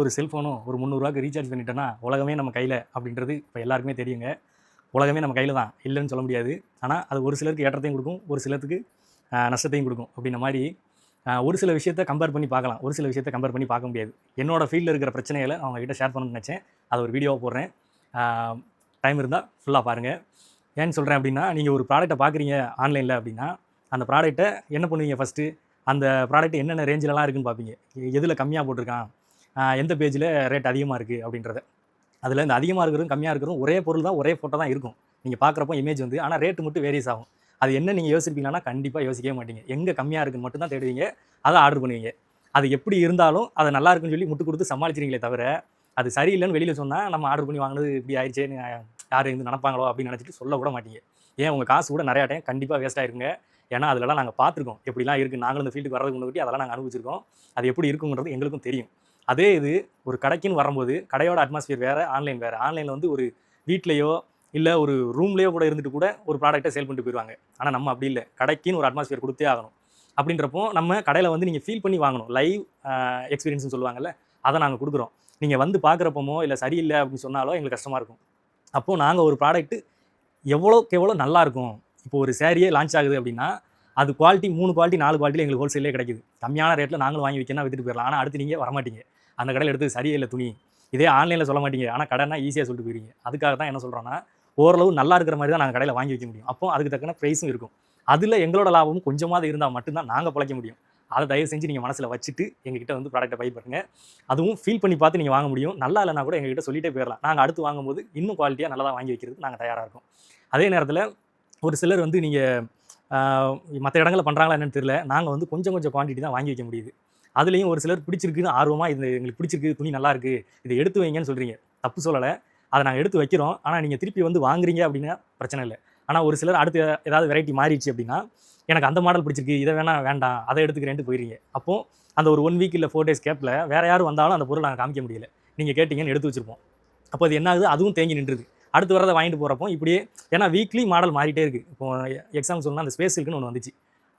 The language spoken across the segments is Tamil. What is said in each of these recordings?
ஒரு செல்ஃபோனும் ஒரு முந்நூறுரூவாக்கு ரீசார்ஜ் பண்ணிட்டோன்னா உலகமே நம்ம கையில் அப்படின்றது இப்போ எல்லாருக்குமே தெரியுங்க. உலகமே நம்ம கையில் தான் இல்லைன்னு சொல்ல முடியாது. ஆனால் அது ஒரு சிலருக்கு ஏற்றத்தையும் கொடுக்கும் ஒரு சிலருக்கு நஷ்டத்தையும் கொடுக்கும். அப்படின்ன மாதிரி ஒரு சில விஷயத்தை கம்பேர் பண்ணி பார்க்கலாம். ஒரு சில விஷயத்தை கம்பேர் பண்ணி பார்க்க முடியாது. என்னோடய ஃபீல்டில் இருக்கிற பிரச்சனைகளை அவங்க கிட்டே ஷேர் பண்ணணும்னு நினச்சேன். அதை ஒரு வீடியோவாக போடுறேன். டைம் இருந்தால் ஃபுல்லாக பாருங்கள் ஏன்னு சொல்கிறேன் அப்படின்னா நீங்கள் ஒரு ப்ராடக்ட்டை பார்க்குறீங்க ஆன்லைனில் அப்படின்னா அந்த ப்ராடக்ட்டை என்ன பண்ணுவீங்க ஃபஸ்ட்டு அந்த ப்ராடக்ட் என்னென்ன ரேஞ்சிலலாம் இருக்குன்னு பார்ப்பீங்க. எதில் கம்மியாக போட்டிருக்கான்? எந்த பேஜில் ரேட் அதிகமாக இருக்குது அப்படின்றத. அதில் இந்த அதிகமாக இருக்கிறதும் கம்மியாக இருக்கிறதும் ஒரே பொருள் தான் ஒரே ஃபோட்டோ தான் இருக்கும். நீங்கள் பார்க்குறப்போ இமேஜ் வந்து ஆனால் ரேட்டு மட்டும் வேரியஸ் ஆகும். அது என்ன நீங்கள் யோசிப்பீங்கன்னா கண்டிப்பாக யோசிக்கவே மாட்டீங்க. எங்கே கம்மியாக இருக்குன்னு மட்டும் தான் தேடுவீங்க. அதை ஆர்டர் பண்ணுவீங்க. அது எப்படி இருந்தாலும் அது நல்லா இருக்குன்னு சொல்லி முட்டு கொடுத்து சமாளிச்சிருங்களே தவிர அது சரியில்லைன்னு வெளியில் சொன்னால் நம்ம ஆர்டர் பண்ணி வாங்கினது இப்படி ஆயிடுச்சேன்னு யார் இருந்து நினப்பாங்களோ அப்படின்னு நினச்சிட்டு சொல்ல கூட மாட்டீங்க. ஏன் உங்கள் காசு கூட நிறையா டைம் கண்டிப்பாக வேஸ்ட் ஆயிருங்க. ஏன்னா அதிலலாம் நாங்கள் பார்த்துருக்கோம். எப்படிலாம் இருக்குது நாங்களும் இந்த ஃபீல்டுக்கு வரதுக்கு முன்னாடி அதெல்லாம் நாங்கள் அனுபவிச்சிருக்கோம். அது எப்படி இருக்குங்கிறது எங்களுக்கும் தெரியும். அதே இது ஒரு கடைக்குன்னு வரும்போது கடையோட அட்மாஸ்பியர் வேறு ஆன்லைன் வேறு. ஆன்லைனில் வந்து ஒரு வீட்லேயோ இல்லை ஒரு ரூம்லேயோ கூட இருந்துட்டு கூட ஒரு ப்ராடக்ட்டை சேல் பண்ணிட்டு போயிடுவாங்க ஆனால் நம்ம அப்படி இல்லை. கடைக்குன்னு ஒரு அட்மாஸ்பியர் கொடுத்தே ஆகணும். அப்படின்றப்போ நம்ம கடையில் வந்து நீங்கள் ஃபீல் பண்ணி வாங்கணும். லைவ் எக்ஸ்பீரியன்ஸ்னு சொல்லுவாங்கல்ல அதை நாங்கள் கொடுக்குறோம். நீங்கள் வந்து பார்க்குறப்பமோ இல்லை சரியில்லை அப்படின்னு சொன்னாலோ எங்களுக்கு கஷ்டமாக இருக்கும். அப்போது நாங்கள் ஒரு ப்ராடக்ட்டு எவ்வளோக்கு எவ்வளோ நல்லாயிருக்கும் இப்போ ஒரு சேரீயே லான்ச் ஆகுது அப்படின்னா அது குவாலிட்டி மூணு குவாலிட்டி நாலு குவாலிட்டியில் எங்களுக்கு ஹோல்சேலே கிடைக்குது. கம்மியான ரேட்டில் நாங்களும் வாங்கி வைக்கணும் வித்துட்டு போயிடலாம். ஆனால் அடுத்து நீங்கள் வரமாட்டீங்க. அந்த கடையில் எடுத்து சரியே இல்லை துணி. இதே ஆன்லைனில் சொல்ல மாட்டீங்க. ஆனால் கடைனா ஈஸியாக சொல்லிட்டு போயிருங்க அதுக்காக தான் என்ன சொல்கிறோன்னா ஓரளவு நல்லா இருக்கிற மாதிரி தான் நாங்கள் கடையில் வாங்கி வைக்க முடியும். அப்போ அதுக்கு தக்கன ப்ரைஸும் இருக்கும். அதில் எங்களோட லாபமும் கொஞ்சமாவது இருந்தால் மட்டும்தான் நாங்கள் பிழைக்க முடியும். அதை தயவு செஞ்சு நீங்கள் மனசில் வச்சுட்டு எங்ககிட்ட வந்து ப்ராடக்ட்டை பை பண்ணுங்க. அதுவும் ஃபீல் பண்ணி பார்த்து நீங்கள் வாங்க முடியும். நல்லா இல்லைனா கூட எங்ககிட்ட சொல்லிட்டே போயிடலாம். நாங்கள் அடுத்து வாங்கும்போது இன்னும் குவாலிட்டியாக நல்லதாக வாங்கி வைக்கிறதுக்கு நாங்கள் தயாராக இருக்கோம். அதே நேரத்தில் ஒரு சிலர் வந்து நீங்கள் மற்ற இடங்களில் பண்ணுறாங்களா என்னன்னு தெரியல. நாங்கள் வந்து கொஞ்சம் கொஞ்சம் குவான்டிட்டி தான் வாங்கி வைக்க முடியுது. அதுலேயும் ஒரு சிலர் பிடிச்சிருக்குன்னு ஆர்வமாக இது எங்களுக்கு பிடிச்சிருக்கு துணி நல்லா இருக்குது இதை எடுத்து வைங்கன்னு சொல்கிறீங்க தப்பு சொல்லலை. அதை நாங்கள் எடுத்து வைக்கிறோம். ஆனால் நீங்கள் திருப்பி வந்து வாங்குறீங்க அப்படின்னா பிரச்சனை இல்லை. ஆனால் ஒரு சிலர் அடுத்து ஏதாவது வெரைட்டி மாறிடுச்சு அப்படின்னா எனக்கு அந்த மாடல் பிடிச்சிருக்கு இதை வேணால் வேண்டாம் அதை எடுத்துக்கிறேன்ட்டு போயிடுறீங்க. அப்போது அந்த ஒரு ஒன் வீக் இல்லை ஃபோர் டேஸ் கேப்பில் வேறு யாரும் வந்தாலும் அந்த பொருள் நாங்கள் காமிக்க முடியல. நீங்கள் கேட்டிங்கன்னு எடுத்து வச்சுருப்போம். அப்போ அது என்ன ஆகுது? அதுவும் தேங்கி நின்றுது. அடுத்து வரதை வாங்கிட்டு போகிறப்போ இப்படியே ஏன்னா வீக்லி மாடல் மாறிட்டே இருக்குது இப்போ எக்ஸாம் சொன்னால் அந்த ஸ்பேஸ் இருக்குன்னு ஒன்று வந்துச்சு.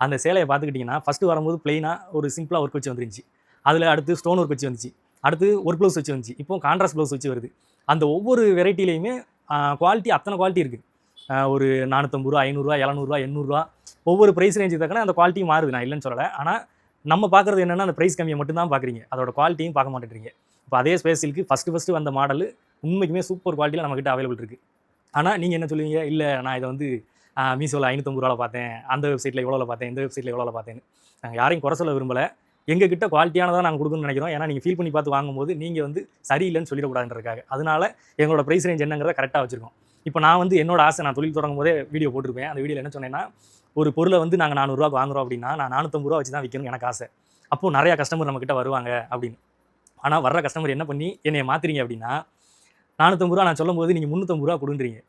அந்த சேலையை பார்த்துக்கிட்டிங்கன்னா ஃபஸ்ட்டு வரும்போது பிளெயினாக ஒரு சிம்பிளாக ஒர்க் வச்சு வந்துருந்துச்சு. அதில் அடுத்து ஸ்டோன் ஒர்க் வச்சு வந்துச்சு. அடுத்து ஒரு ப்ளவுஸ் வச்சு வந்துச்சு. இப்போ கான்ட்ராஸ்ட் ப்ளவுஸ் வச்சு வருது. அந்த ஒவ்வொரு வெரைட்டிலையுமே குவாலிட்டி அத்தனை குவாலிட்டி இருக்குது ஒரு நானூற்றம்பது ரூபா ஐநூறுரூவா எழுநூறுவா எண்ணூறுரூவா ஒவ்வொரு ப்ரைஸ் ரேஞ்சு தக்கன அந்த குவாலிட்டியும் மாறுது. நான் இல்லைன்னு சொல்லலை. ஆனால் நம்ம பார்க்குறது என்னென்னா அந்த ப்ரைஸ் கம்மியை மட்டும் தான் பார்க்குறீங்க. அதோட குவாலிட்டியும் பார்க்க மாட்டேங்கிறீங்க இப்போ அதே ஸ்பேஸிலுக்கு ஃபஸ்ட்டு ஃபஸ்ட்டு வந்த மாடல் உண்மைக்குமே சூப்பர் குவாலிட்டியில் நம்மக்கிட்ட அவைலபிள் இருக்குது ஆனால் நீங்கள் என்ன சொல்லுவீங்க? இல்லை நான் இதை வந்து மீஷோவில் ஐநூற்றம்பது ரூபாவில் பார்த்தேன். அந்த வெப்சைட்டில் எவ்வளோவில் பார்த்தேன்? இந்த வெப்சைட்டில் எவ்வளோவில் பார்த்தேன்னு. நாங்கள் யாரையும் குறை சொல்ல விரும்பலை. எங்ககிட்ட குவாலிட்டியானதாக நாங்கள் கொடுக்கணும்னு நினைக்கிறோம். ஏன்னா நீங்கள் ஃபீல் பண்ணி பார்த்து வாங்கும்போது நீங்கள் வந்து சரியில்லைன்னு சொல்லிடக்கூடாதுன்றதுக்காக. அதனால எங்களோட ப்ரைஸ் ரேஞ்ச் என்னங்கிறத கரெக்டாக வச்சுருக்கோம். இப்போ நான் வந்து என்னோட ஆசை நான் தொழில் தொடங்கும் போதே வீடியோ போட்டிருப்பேன். அந்த வீடியோவில் என்ன சொன்னேன்னா ஒரு பொருளை வந்து நாங்கள் நானூறுரூவா வாங்குறோம் அப்படின்னா நான் நானூற்றம்பது ரூபா வச்சு தான் விற்கணும் எனக்கு ஆசை. அப்போது நிறையா கஸ்டமர் நம்மக்கிட்ட வருவாங்க அப்படின்னு. ஆனால் வர்ற கஸ்டமர் என்ன பண்ணி என்னை மாற்றுறீங்க அப்படின்னா நானூற்றம்பது ரூபா நான் சொல்லும்போது நீங்கள் முந்நூற்றம்பது ரூபா கொடுன்றீங்க.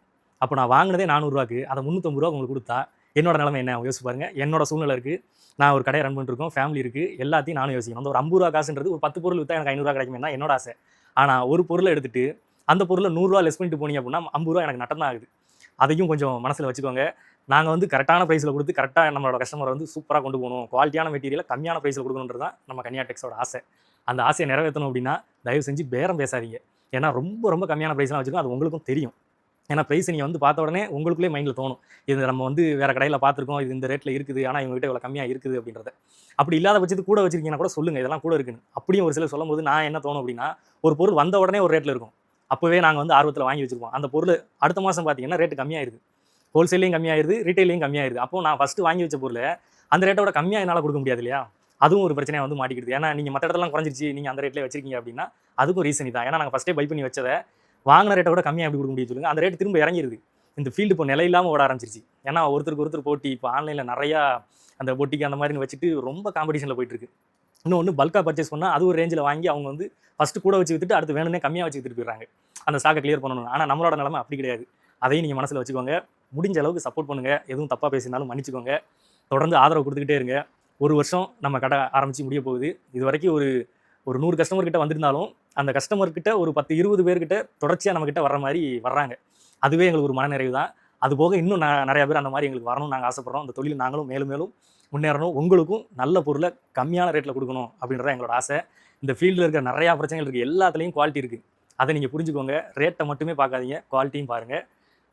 அப்போ நான் வாங்கினதே நானூறுரூவாக்கு அதை முந்நூற்றம்பது ரூபா உங்களுக்கு கொடுத்தா என்னோட நிலைமை என்ன? யோசிச்சு பாருங்க. என்னோட சூழ்நிலை இருக்குது நான் ஒரு கடையை ரன் பண்ணிருக்கோம் ஃபேமிலி இருக்குது எல்லாத்தையும் நானும் யோசிக்கணும். அந்த ஒரு ஐம்பது ரூபா காசுன்றது ஒரு பத்து பொருள் விற்றா எனக்கு ஐநூறுரூவா கிடைக்குமே தான் என்னோட ஆசை. ஆனால் ஒரு பொருளை எடுத்துகிட்டு அந்த பொருளை நூறுரூவா லெஸ் பண்ணிட்டு போனீங்க அப்படின்னா ஐம்பது ரூபா எனக்கு நட்டம் தான் ஆகுது. அதையும் கொஞ்சம் மனசில் வச்சுக்கோங்க. நாங்கள் வந்து கரெக்டான ப்ரைஸில் கொடுத்து கரெக்டாக நம்மளோட கஸ்டமரை வந்து சூப்பராக கொண்டு போகணும். குவாலிட்டியான மெட்டீரியலை கம்மியான ப்ரைஸில் கொடுக்கணுன்றது தான் நம்ம கன்னியா டெக்ஸோட ஆசை. அந்த ஆசையை நிறைவேற்றணும் அப்படின்னா தயவு செஞ்சு பேரம் பேசாதீங்க. ஏன்னா ரொம்ப ரொம்ப கம்மியான ப்ரைஸ்லாம் வச்சுருக்கோம் அது உங்களுக்கும் தெரியும். ஏன்னா ப்ரைஸ் நீங்கள் வந்து பார்த்த உடனே உங்களுக்குள்ளே மைண்டில் தோணும். இது நம்ம வந்து வேறு கடையில் பார்த்துருக்கோம் இது இந்த ரேட்டில் இருக்குது ஆனால் இவங்ககிட்ட இவ்வளோ கம்மியாக இருக்குது அப்படின்றத. அப்படி இல்லாத பட்சத்து கூட வச்சிருக்கீங்கன்னா கூட சொல்லுங்கள் இதெல்லாம் கூட இருக்குன்னு. அப்படியும் ஒரு சிலர் சொல்லும்போது நான் என்ன தோணும் அப்படின்னா ஒரு பொருள் வந்த உடனே ஒரு ரேட்டில் இருக்கும். அப்போவே நாங்கள் வந்து ஆர்வத்தில் வாங்கி வச்சிருப்போம். அந்த பொருள் அடுத்த மாதம் பார்த்தீங்கன்னா ரேட்டு கம்மியாயிருது. ஹோல்சேலையும் கம்மியாயிருது ரீட்டைலையும் கம்மியாயிருது. அப்போ நான் ஃபஸ்ட்டு வாங்கி வச்ச பொருளை அந்த ரேட்டோட கம்மியாக என்னால் கொடுக்க முடியாது இல்லையா? அதுவும் ஒரு பிரச்சனையாக வந்து மாட்டிக்கிடுது. ஏன்னா நீங்கள் மற்ற இடத்துலாம் குறைஞ்சிருச்சு நீங்கள் அந்த ரேட்லேயே வச்சிருக்கீங்க அப்படின்னா அதுக்கும் ரீசன் தான் ஏன்னா நாங்கள் ஃபஸ்ட்டே பை பண்ணி வச்சதை வாங்கின ரேட்டை விட கம்மியாக எப்படி கொடுக்க முடியும் சொல்லுங்கள் அந்த ரேட் திரும்ப இறங்கிருது. இந்த ஃபீல்டு இப்போ நிலையில்லாமல் ஓட ஆரம்பிச்சிருச்சு. ஏன்னா ஒருத்தருக்கு ஒருத்தர் போட்டி இப்போ ஆன்லைனில் நிறையா அந்த பொட்டிக்கு அந்த மாதிரி வச்சுட்டு ரொம்ப காம்படிஷனில் போயிட்டு இருக்கு இன்னொன்று பல்காக பர்ச்சேஸ் பண்ணால் அது ஒரு ரேஞ்சில் வாங்கி அவங்க வந்து ஃபஸ்ட்டு கூட வச்சு வித்துட்டு அடுத்து வேணும்னே கம்மியாக வச்சு வித்துட்டு போயிடுறாங்க. அந்த ஸ்டாக்கை கிளியர் பண்ணணும். ஆனால் நம்மளோட நிலமை அப்படி கிடையாது. அதையும் நீங்கள் மனசில் வச்சுக்கோங்க. முடிஞ்ச அளவுக்கு சப்போர்ட் பண்ணுங்கள் எதுவும் தப்பாக பேசினாலும் மன்னிச்சுக்கோங்க. தொடர்ந்து ஆதரவு கொடுத்துக்கிட்டே இருங்க. ஒரு வருஷம் நம்ம கடை ஆரம்பித்து முடிய போகுது. இது வரைக்கும் ஒரு ஒரு நூறு கஸ்டமர்கிட்ட வந்திருந்தாலும் அந்த கஸ்டமர்கிட்ட ஒரு பத்து இருபது பேர்கிட்ட தொடர்ச்சியாக நம்மக்கிட்ட வர்ற மாதிரி வர்றாங்க. அதுவே எங்களுக்கு ஒரு மனநிறைவு தான். அது போக இன்னும் நான் நிறையா பேர் அந்த மாதிரி எங்களுக்கு வரணும்னு நாங்கள் ஆசைப்பட்றோம். அந்த தொழில் நாங்களும் மேலும் மேலும் முன்னேறணும். உங்களுக்கும் நல்ல பொருளை கம்மியான ரேட்டில் கொடுக்கணும் அப்படின்றத எங்களோட ஆசை. இந்த ஃபீல்டில் இருக்கிற நிறையா பிரச்சனைகள் இருக்குது எல்லாத்துலேயும் குவாலிட்டி இருக்குது அதை நீங்கள் புரிஞ்சுக்கோங்க. ரேட்டை மட்டுமே பார்க்காதீங்க. குவாலிட்டியும் பாருங்கள்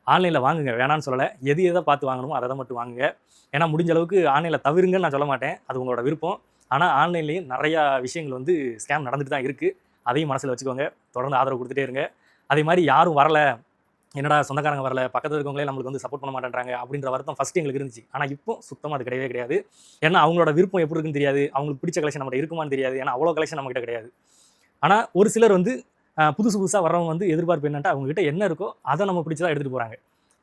ஆன்லைனில் வாங்குங்க. வேணான்னு சொல்லலை. எது எதை பார்த்து வாங்கணுமோ அதை தான் மட்டும் வாங்குங்க. ஏன்னா முடிஞ்ச அளவுக்கு ஆன்லைனில் தவிருங்கன்னு நான் சொல்ல மாட்டேன். அது உங்களோட விருப்பம். ஆனால் ஆன்லைன்லேயும் நிறையா விஷயங்கள் வந்து ஸ்கேம் நடந்துட்டு தான் இருக்குது அதையும் மனசில் வச்சுக்கோங்க. தொடர்ந்து ஆதரவு கொடுத்துட்டே இருங்க. அதே மாதிரி யாரும் வரல. என்னடா சொந்தக்காரங்க வரல. பக்கத்தில் இருக்கவங்களே நம்மளுக்கு வந்து சப்போர்ட் பண்ண மாட்டேன்றாங்க அப்படின்ற வருத்தம் ஃபஸ்ட்டு எங்களுக்கு இருந்துச்சு. ஆனால் இப்போ சுத்தமாக அது கிடையவே கிடையாது. ஏன்னா அவங்களோட விருப்பம் எப்படி இருக்குன்னு தெரியாது. அவங்களுக்கு பிடிச்ச கலெக்ஷன் நம்மகிட்ட இருக்குமான்னு தெரியாது. ஏன்னா அவ்வளோ கலெக்ஷன் நம்மகிட்ட கிடையாது. ஆனால் ஒரு சிலர் வந்து புதுசு புதுசாக வரவங்க வந்து எதிர்பார்ப்பு என்னன்ட்டு அவங்ககிட்ட என்ன இருக்கோ அதை நம்ம பிடிச்சதாக எடுத்துகிட்டு போகிறாங்க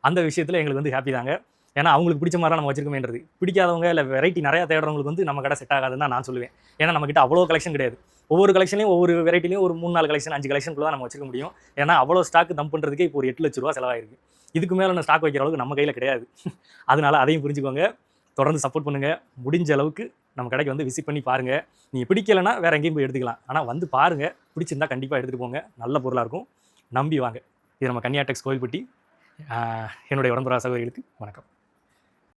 அந்த விஷயத்தில் எங்களுக்கு வந்து ஹாப்பி தாங்க. ஏன்னா அவங்களுக்கு பிடிச்ச மாதிரி நம்ம வச்சிருக்கோமேன்றது. பிடிக்காதவங்க இல்லை வெரைட்டி நிறையா தேடுறவங்களுக்கு வந்து நம்ம கடை செட் ஆகாதுன்னு தான் நான் சொல்லுவேன். ஏன்னா நம்மக்கிட்ட அவ்வளோ கலெக்ஷன் கிடையாது. ஒவ்வொரு கலெக்ஷன்லையும் ஒவ்வொரு வெரைட்டிலையும் ஒரு மூணு நாலு கலெக்ஷன் அஞ்சு கலெக்ஷன் தான் நம்ம வச்சிருக்க முடியும். ஏன்னா அவ்வளோ ஸ்டாக் தம் பண்ணுறதுக்கே இப்போ ஒரு எட்டு லட்ச ரூபா செலவாயிருக்கு. இதுக்கு மேலே நான் ஸ்டாக் வைக்கிற அளவுக்கு நம்ம கையில் கிடையாது. அதனால அதையும் புரிஞ்சுக்கோங்க. தொடர்ந்து சப்போர்ட் பண்ணுங்கள் முடிஞ்ச அளவுக்கு நம்ம கடைக்கு வந்து விசிட் பண்ணி பாருங்கள் நீங்கள் பிடிக்கலைன்னா வேறு எங்கேயும் போய் எடுத்துக்கலாம். ஆனால் வந்து பாருங்கள் பிடிச்சிருந்தா கண்டிப்பாக எடுத்துகிட்டு போங்க. நல்ல பொருளாக இருக்கும். நம்பி வாங்க. இது நம்ம கன்னியாடெக்ஸ் கோவில்பட்டி என்னுடைய உடம்புற சகோதரிகளுக்கு வணக்கம்.